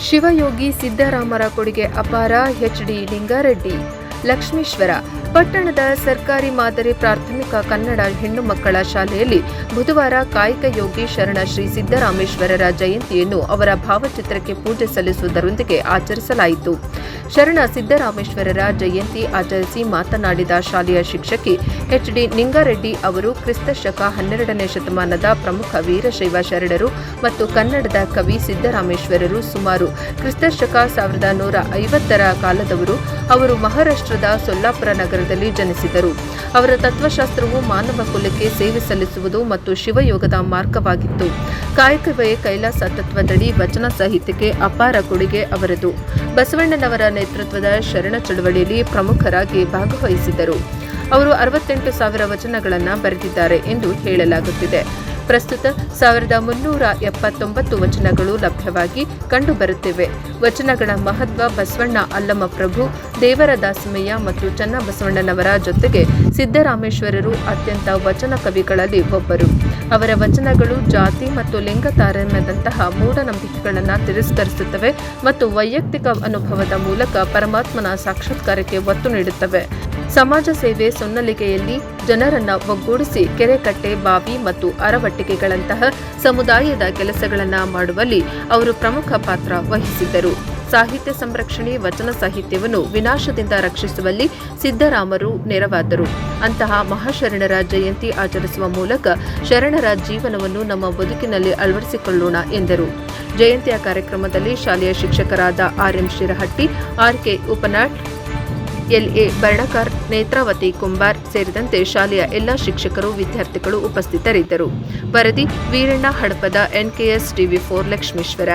ಶಿವಯೋಗಿ ಸಿದ್ದರಾಮರ ಕೊಡುಗೆ ಅಪಾರ ಎಚ್ಡಿ ಲಿಂಗಾರೆಡ್ಡಿ ಲಕ್ಷ್ಮೀಶ್ವರ ಪಟ್ಟಣದ ಸರ್ಕಾರಿ ಮಾದರಿ ಪ್ರಾಥಮಿಕ ಕನ್ನಡ ಹೆಣ್ಣು ಮಕ್ಕಳ ಶಾಲೆಯಲ್ಲಿ ಬುಧವಾರ ಕಾಯಕ ಯೋಗಿ ಶರಣ ಶ್ರೀ ಸಿದ್ದರಾಮೇಶ್ವರರ ಜಯಂತಿಯನ್ನು ಅವರ ಭಾವಚಿತ್ರಕ್ಕೆ ಪೂಜೆ ಸಲ್ಲಿಸುವುದರೊಂದಿಗೆ ಆಚರಿಸಲಾಯಿತು. ಶರಣ ಸಿದ್ದರಾಮೇಶ್ವರರ ಜಯಂತಿ ಆಚರಿಸಿ ಮಾತನಾಡಿದ ಶಾಲೆಯ ಶಿಕ್ಷಕಿ ಎಚ್ಡಿ ನಿಂಗಾರೆಡ್ಡಿ ಅವರು, ಕ್ರಿಸ್ತ ಶಕ ಹನ್ನೆರಡನೇ ಶತಮಾನದ ಪ್ರಮುಖ ವೀರಶೈವ ಶರಣರು ಮತ್ತು ಕನ್ನಡದ ಕವಿ ಸಿದ್ದರಾಮೇಶ್ವರರು ಸುಮಾರು ಕ್ರಿಸ್ತ ಶಕ ಸಾವಿರದ ನೂರ ಐವತ್ತರ ಕಾಲದವರು. ಅವರು ಮಹಾರಾಷ್ಟ್ರದ ಸೊಲ್ಲಾಪುರ ನಗರದಲ್ಲಿ ಜನಿಸಿದರು. ಅವರ ತತ್ವಶಾಸ್ತ್ರವು ಮಾನವ ಕುಲಕ್ಕೆ ಸೇವೆ ಸಲ್ಲಿಸುವುದು ಮತ್ತು ಶಿವಯೋಗದ ಮಾರ್ಗವಾಗಿತ್ತು. ಕಾಯಕವೇ ಕೈಲಾಸ ತತ್ವದಡಿ ವಚನ ಸಾಹಿತ್ಯಕ್ಕೆ ಅಪಾರ ಕೊಡುಗೆ ಅವರದು. ಬಸವಣ್ಣನವರ ನೇತೃತ್ವದ ಶರಣ ಚಳವಳಿಯಲ್ಲಿ ಪ್ರಮುಖರಾಗಿ ಭಾಗವಹಿಸಿದರು ಅವರು ಅರವತ್ತೆಂಟು ಸಾವಿರ ವಚನಗಳನ್ನು ಬರೆದಿದ್ದಾರೆ ಎಂದು ಹೇಳಲಾಗುತ್ತಿದೆ. ಪ್ರಸ್ತುತ ಸಾವಿರದ ಮುನ್ನೂರ ಎಪ್ಪತ್ತೊಂಬತ್ತು ವಚನಗಳು ಲಭ್ಯವಾಗಿ ಕಂಡುಬರುತ್ತಿವೆ. ವಚನಗಳ ಮಹತ್ವ ಬಸವಣ್ಣ ಅಲ್ಲಮಪ್ರಭು ದೇವರ ದಾಸಮಯ್ಯ ಮತ್ತು ಚನ್ನಬಸವಣ್ಣನವರ ಜೊತೆಗೆ ಸಿದ್ದರಾಮೇಶ್ವರರು ಅತ್ಯಂತ ವಚನ ಕವಿಗಳಲ್ಲಿ ಒಬ್ಬರು. ಅವರ ವಚನಗಳು ಜಾತಿ ಮತ್ತು ಲಿಂಗ ತಾರತಮ್ಯದಂತಹ ಮೂಢನಂಬಿಕೆಗಳನ್ನು ತಿರಸ್ಕರಿಸುತ್ತವೆ ಮತ್ತು ವೈಯಕ್ತಿಕ ಅನುಭವದ ಮೂಲಕ ಪರಮಾತ್ಮನ ಸಾಕ್ಷಾತ್ಕಾರಕ್ಕೆ ಒತ್ತು ನೀಡುತ್ತವೆ. ಸಮಾಜ ಸೇವೆ ಸೊನ್ನಲಿಗೆಯಲ್ಲಿ ಜನರನ್ನ ಒಗ್ಗೂಡಿಸಿ ಕೆರೆಕಟ್ಟೆ, ಬಾವಿ ಮತ್ತು ಅರವಟ್ಟಿಕೆಗಳಂತಹ ಸಮುದಾಯದ ಕೆಲಸಗಳನ್ನು ಮಾಡುವಲ್ಲಿ ಅವರು ಪ್ರಮುಖ ಪಾತ್ರ ವಹಿಸಿದ್ದರು. ಸಾಹಿತ್ಯ ಸಂರಕ್ಷಣೆ, ವಚನ ಸಾಹಿತ್ಯವನ್ನು ವಿನಾಶದಿಂದ ರಕ್ಷಿಸುವಲ್ಲಿ ಸಿದ್ದರಾಮರು ನೆರವಾದರು. ಅಂತಹ ಮಹಾಶರಣರ ಜಯಂತಿ ಆಚರಿಸುವ ಮೂಲಕ ಶರಣರ ಜೀವನವನ್ನು ನಮ್ಮ ಬದುಕಿನಲ್ಲಿ ಅಳವಡಿಸಿಕೊಳ್ಳೋಣ ಎಂದರು. ಜಯಂತಿಯ ಕಾರ್ಯಕ್ರಮದಲ್ಲಿ ಶಾಲೆಯ ಶಿಕ್ಷಕರಾದ RM Shirahatti RK ಉಪನಾಟ್ LA Barnakar, Netravati Kumbar ಸೇರಿದಂತೆ ಶಾಲೆಯ ಎಲ್ಲ ಶಿಕ್ಷಕರು, ವಿದ್ಯಾರ್ಥಿಗಳು ಉಪಸ್ಥಿತರಿದ್ದರು. ವರದಿ Veeranna Hadapada NKS TV four Lakshmeshwar.